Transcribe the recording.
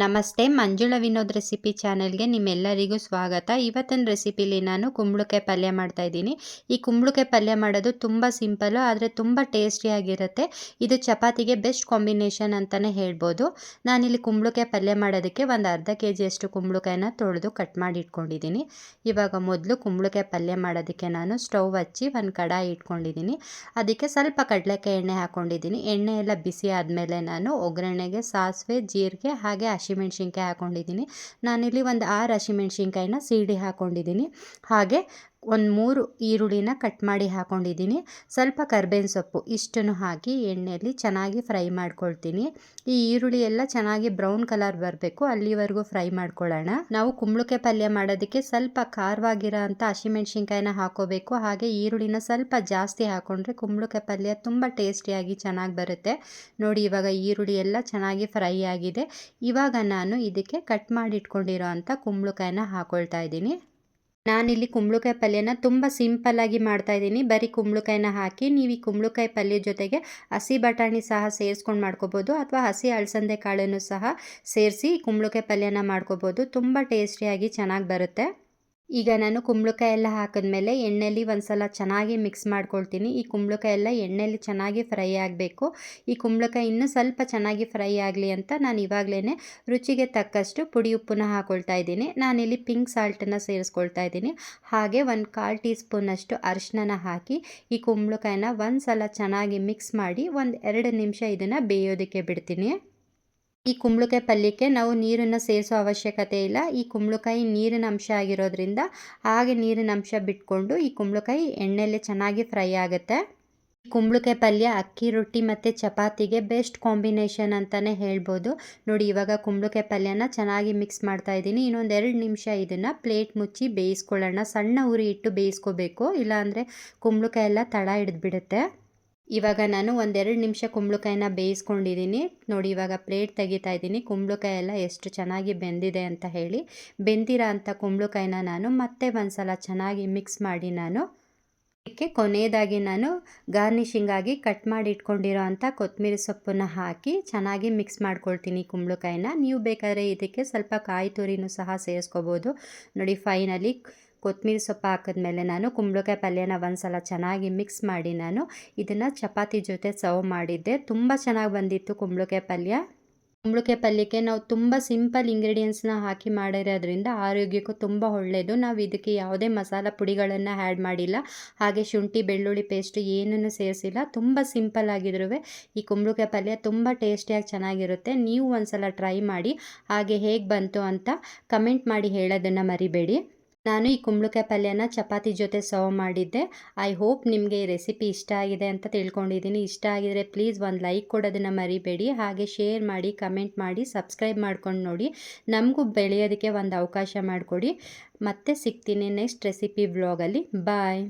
ನಮಸ್ತೆ, ಮಂಜುಳ ವಿನೋದ್ ರೆಸಿಪಿ ಚಾನೆಲ್ಗೆ ನಿಮ್ಮೆಲ್ಲರಿಗೂ ಸ್ವಾಗತ. ಇವತ್ತಿನ ರೆಸಿಪಿಲಿ ನಾನು ಕುಂಬಳಕಾಯಿ ಪಲ್ಯ ಮಾಡ್ತಾ ಇದ್ದೀನಿ. ಈ ಕುಂಬಳಕಾಯಿ ಪಲ್ಯ ಮಾಡೋದು ತುಂಬ ಸಿಂಪಲ್ಲು ಆದರೆ ತುಂಬ ಟೇಸ್ಟಿಯಾಗಿರುತ್ತೆ ಇದು ಚಪಾತಿಗೆ ಬೆಸ್ಟ್ ಕಾಂಬಿನೇಷನ್ ಅಂತಲೇ ಹೇಳ್ಬೋದು. ನಾನಿಲ್ಲಿ ಕುಂಬಳಕಾಯಿ ಪಲ್ಯ ಮಾಡೋದಕ್ಕೆ ಒಂದು ಅರ್ಧ ಕೆ ಜಿಯಷ್ಟು ಕುಂಬಳಕಾಯಿನ ತೊಳೆದು ಕಟ್ ಮಾಡಿ ಇಟ್ಕೊಂಡಿದ್ದೀನಿ. ಇವಾಗ ಮೊದಲು ಕುಂಬಳಕಾಯಿ ಪಲ್ಯ ಮಾಡೋದಕ್ಕೆ ನಾನು ಸ್ಟವ್ ಹಚ್ಚಿ ಒಂದು ಕಡಾಯಿ ಇಟ್ಕೊಂಡಿದ್ದೀನಿ. ಅದಕ್ಕೆ ಸ್ವಲ್ಪ ಕಡಲೆಕಾಯಿ ಎಣ್ಣೆ ಹಾಕ್ಕೊಂಡಿದ್ದೀನಿ ಎಣ್ಣೆ ಎಲ್ಲ ಬಿಸಿ ಆದಮೇಲೆ ನಾನು ಒಗ್ಗರಣೆಗೆ ಸಾಸಿವೆ, ಜೀರಿಗೆ ಹಾಗೆ ಹಸಿಮೆಣ್ಸಿನ್ಕಾಯಿ ಹಾಕ್ಕೊಂಡಿದ್ದೀನಿ ನಾನಿಲ್ಲಿ ಒಂದು ಆರು ಹಸಿಮೆಣ್ಸಿನ್ಕಾಯಿನ ಸೀಡಿ ಹಾಕ್ಕೊಂಡಿದ್ದೀನಿ ಹಾಗೆ ಒಂದು ಮೂರು ಈರುಳ್ಳಿನ ಕಟ್ ಮಾಡಿ ಹಾಕ್ಕೊಂಡಿದ್ದೀನಿ ಸ್ವಲ್ಪ ಕರ್ಬೇವಿನ ಸೊಪ್ಪು ಇಷ್ಟನ್ನು ಹಾಕಿ ಎಣ್ಣೆಯಲ್ಲಿ ಚೆನ್ನಾಗಿ ಫ್ರೈ ಮಾಡ್ಕೊಳ್ತೀನಿ. ಈ ಈರುಳ್ಳಿ ಎಲ್ಲ ಚೆನ್ನಾಗಿ ಬ್ರೌನ್ ಕಲರ್ ಬರಬೇಕು. ಅಲ್ಲಿವರೆಗೂ ಫ್ರೈ ಮಾಡ್ಕೊಳ್ಳೋಣ. ನಾವು ಕುಂಬಳಕೆ ಪಲ್ಯ ಮಾಡೋದಕ್ಕೆ ಸ್ವಲ್ಪ ಖಾರವಾಗಿರೋ ಅಂಥ ಹಸಿಮೆಣ್ಸಿನ್ಕಾಯಿನ ಹಾಕೋಬೇಕು. ಹಾಗೆ ಈರುಳ್ಳಿನ ಸ್ವಲ್ಪ ಜಾಸ್ತಿ ಹಾಕ್ಕೊಂಡ್ರೆ ಕುಂಬಳಕಾಯಿ ಪಲ್ಯ ತುಂಬ ಟೇಸ್ಟಿಯಾಗಿ ಚೆನ್ನಾಗಿ ಬರುತ್ತೆ. ನೋಡಿ, ಇವಾಗ ಈರುಳ್ಳಿ ಎಲ್ಲ ಚೆನ್ನಾಗಿ ಫ್ರೈ ಆಗಿದೆ. ಇವಾಗ ನಾನು ಇದಕ್ಕೆ ಕಟ್ ಮಾಡಿ ಇಟ್ಕೊಂಡಿರೋ ಅಂಥ ಕುಂಬಳಕಾಯಿನ ಹಾಕೊಳ್ತಾ ಇದ್ದೀನಿ. ನಾನಿಲ್ಲಿ ಕುಂಬಳಕಾಯಿ ಪಲ್ಯನ ತುಂಬ ಸಿಂಪಲ್ಲಾಗಿ ಮಾಡ್ತಾಯಿದ್ದೀನಿ ಬರೀ ಕುಂಬಳಕಾಯಿನ ಹಾಕಿ ನೀವು ಈ ಕುಂಬಳಕಾಯಿ ಪಲ್ಯ ಜೊತೆಗೆ ಹಸಿ ಬಟಾಣಿ ಸಹ ಸೇರಿಸ್ಕೊಂಡು ಮಾಡ್ಕೋಬೋದು ಅಥವಾ ಹಸಿ ಅಲಸಂದೆ ಕಾಳನ್ನು ಸಹ ಸೇರಿಸಿ ಕುಂಬಳಕಾಯಿ ಪಲ್ಯನ ಮಾಡ್ಕೋಬೋದು. ತುಂಬ ಟೇಸ್ಟಿಯಾಗಿ ಚೆನ್ನಾಗಿ ಬರುತ್ತೆ. ಈಗ ನಾನು ಕುಂಬಳಕಾಯಿ ಎಲ್ಲ ಹಾಕಿದ್ಮೇಲೆ ಎಣ್ಣೆಲಿ ಒಂದು ಸಲ ಚೆನ್ನಾಗಿ ಮಿಕ್ಸ್ ಮಾಡ್ಕೊಳ್ತೀನಿ. ಈ ಕುಂಬಳಕಾಯಿ ಎಲ್ಲ ಎಣ್ಣೆಲಿ ಚೆನ್ನಾಗಿ ಫ್ರೈ ಆಗಬೇಕು. ಈ ಕುಂಬಳಕಾಯಿ ಇನ್ನೂ ಸ್ವಲ್ಪ ಚೆನ್ನಾಗಿ ಫ್ರೈ ಆಗಲಿ ಅಂತ ನಾನು ಇವಾಗಲೇ ರುಚಿಗೆ ತಕ್ಕಷ್ಟು ಪುಡಿ ಉಪ್ಪನ್ನ ಹಾಕೊಳ್ತಾ ಇದ್ದೀನಿ. ನಾನಿಲ್ಲಿ ಪಿಂಕ್ ಸಾಲ್ಟನ್ನು ಸೇರಿಸ್ಕೊಳ್ತಾ ಇದ್ದೀನಿ. ಹಾಗೆ ಒಂದು ಕಾಲು ಟೀ ಸ್ಪೂನಷ್ಟು ಅರಿಶಿನ ಹಾಕಿ ಈ ಕುಂಬಳಕಾಯಿನ ಒಂದು ಸಲ ಚೆನ್ನಾಗಿ ಮಿಕ್ಸ್ ಮಾಡಿ ಒಂದು ಎರಡು ನಿಮಿಷ ಇದನ್ನು ಬೇಯೋದಕ್ಕೆ ಬಿಡ್ತೀನಿ. ಈ ಕುಂಬಳಕಾಯಿ ಪಲ್ಯಕ್ಕೆ ನಾವು ನೀರನ್ನು ಸೇರಿಸೋ ಅವಶ್ಯಕತೆ ಇಲ್ಲ. ಈ ಕುಂಬಳಕಾಯಿ ನೀರಿನ ಅಂಶ ಆಗಿರೋದ್ರಿಂದ ಹಾಗೆ ನೀರಿನ ಅಂಶ ಬಿಟ್ಕೊಂಡು ಈ ಕುಂಬಳಕಾಯಿ ಎಣ್ಣೆಯಲ್ಲಿ ಚೆನ್ನಾಗಿ ಫ್ರೈ ಆಗುತ್ತೆ. ಕುಂಬಳಕಾಯಿ ಪಲ್ಯ ಅಕ್ಕಿ, ರೊಟ್ಟಿ ಮತ್ತು ಚಪಾತಿಗೆ ಬೆಸ್ಟ್ ಕಾಂಬಿನೇಷನ್ ಅಂತಲೇ ಹೇಳ್ಬೋದು. ನೋಡಿ, ಇವಾಗ ಕುಂಬಳಕಾಯಿ ಪಲ್ಯನ ಚೆನ್ನಾಗಿ ಮಿಕ್ಸ್ ಮಾಡ್ತಾ ಇದ್ದೀನಿ. ಇನ್ನೊಂದು ಎರಡು ನಿಮಿಷ ಇದನ್ನು ಪ್ಲೇಟ್ ಮುಚ್ಚಿ ಬೇಯಿಸ್ಕೊಳ್ಳೋಣ. ಸಣ್ಣ ಉರಿ ಇಟ್ಟು ಬೇಯಿಸ್ಕೋಬೇಕು. ಇಲ್ಲಾಂದರೆ ಕುಂಬಳಕಾಯಿ ಎಲ್ಲ ತಳ ಹಿಡಿದ್ಬಿಡುತ್ತೆ. ಇವಾಗ ನಾನು ಒಂದೆರಡು ನಿಮಿಷ ಕುಂಬಳಕಾಯಿನ ಬೇಯಿಸ್ಕೊಂಡಿದ್ದೀನಿ. ನೋಡಿ, ಇವಾಗ ಪ್ಲೇಟ್ ತೆಗಿತಾ ಇದ್ದೀನಿ. ಕುಂಬಳಕಾಯಿ ಎಲ್ಲ ಎಷ್ಟು ಚೆನ್ನಾಗಿ ಬೆಂದಿದೆ ಅಂತ ಹೇಳಿ. ಬೆಂದಿರೋ ಅಂಥ ಕುಂಬಳಕಾಯಿನ ನಾನು ಮತ್ತೆ ಒಂದು ಸಲ ಚೆನ್ನಾಗಿ ಮಿಕ್ಸ್ ಮಾಡಿ ನಾನು ಇದಕ್ಕೆ ಕೊನೆಯದಾಗಿ ನಾನು ಗಾರ್ನಿಷಿಂಗಾಗಿ ಕಟ್ ಮಾಡಿ ಇಟ್ಕೊಂಡಿರೋ ಅಂಥ ಕೊತ್ತಂಬರಿ ಸೊಪ್ಪನ್ನು ಹಾಕಿ ಚೆನ್ನಾಗಿ ಮಿಕ್ಸ್ ಮಾಡ್ಕೊಳ್ತೀನಿ ಕುಂಬಳಕಾಯಿನ. ನೀವು ಬೇಕಾದರೆ ಇದಕ್ಕೆ ಸ್ವಲ್ಪ ಕಾಯಿ ತುರಿನೂ ಸಹ ಸೇರಿಸ್ಕೋಬೋದು. ನೋಡಿ, ಫೈನಲಿ ಕೊತ್ತಂಬರಿ ಸೊಪ್ಪು ಹಾಕಿದ್ಮೇಲೆ ನಾನು ಕುಂಬಳಕಾಯಿ ಪಲ್ಯನ ಒಂದು ಸಲ ಚೆನ್ನಾಗಿ ಮಿಕ್ಸ್ ಮಾಡಿ ನಾನು ಇದನ್ನು ಚಪಾತಿ ಜೊತೆ ಸರ್ವ್ ಮಾಡಿದ್ದೆ. ತುಂಬ ಚೆನ್ನಾಗಿ ಬಂದಿತ್ತು ಕುಂಬಳಕಾಯಿ ಪಲ್ಯ. ಕುಂಬಳಕಾಯಿ ಪಲ್ಯಕ್ಕೆ ನಾವು ತುಂಬ ಸಿಂಪಲ್ ಇಂಗ್ರೀಡಿಯೆಂಟ್ಸ್ನ ಹಾಕಿ ಮಾಡಿರೋದ್ರಿಂದ ಆರೋಗ್ಯಕ್ಕೂ ತುಂಬ ಒಳ್ಳೆಯದು ನಾವು ಇದಕ್ಕೆ ಯಾವುದೇ ಮಸಾಲ ಪುಡಿಗಳನ್ನು ಆ್ಯಡ್ ಮಾಡಿಲ್ಲ. ಹಾಗೆ ಶುಂಠಿ, ಬೆಳ್ಳುಳ್ಳಿ ಪೇಸ್ಟ್ ಏನನ್ನು ಸೇರಿಸಿಲ್ಲ. ತುಂಬ ಸಿಂಪಲ್ ಆಗಿದ್ರೂ ಈ ಕುಂಬಳಕಾಯಿ ಪಲ್ಯ ತುಂಬ ಟೇಸ್ಟಿಯಾಗಿ ಚೆನ್ನಾಗಿರುತ್ತೆ. ನೀವು ಒಂದು ಸಲ ಟ್ರೈ ಮಾಡಿ ಹಾಗೆ ಹೇಗೆ ಬಂತು ಅಂತ ಕಮೆಂಟ್ ಮಾಡಿ ಹೇಳೋದನ್ನು ಮರಿಬೇಡಿ. ನಾನು ಈ ಕುಂಬಳಕಾಯಿ ಪಲ್ಯನ ಚಪಾತಿ ಜೊತೆ ಸರ್ವ್ ಮಾಡಿದ್ದೆ. ಐ ಹೋಪ್ ನಿಮಗೆ ಈ ರೆಸಿಪಿ ಇಷ್ಟ ಆಗಿದೆ ಅಂತ ತಿಳ್ಕೊಂಡಿದ್ದೀನಿ. ಇಷ್ಟ ಆಗಿದರೆ ಪ್ಲೀಸ್ ಒಂದು ಲೈಕ್ ಕೊಡೋದನ್ನು ಮರಿಬೇಡಿ. ಹಾಗೆ ಶೇರ್ ಮಾಡಿ ಕಮೆಂಟ್ ಮಾಡಿ ಸಬ್ಸ್ಕ್ರೈಬ್ ಮಾಡ್ಕೊಂಡು ನೋಡಿ. ನಮಗೂ ಬೆಳೆಯೋದಕ್ಕೆ ಒಂದು ಅವಕಾಶ ಮಾಡಿಕೊಡಿ. ಮತ್ತೆ ಸಿಗ್ತೀನಿ ನೆಕ್ಸ್ಟ್ ರೆಸಿಪಿ ಬ್ಲಾಗಲ್ಲಿ ಬಾಯ್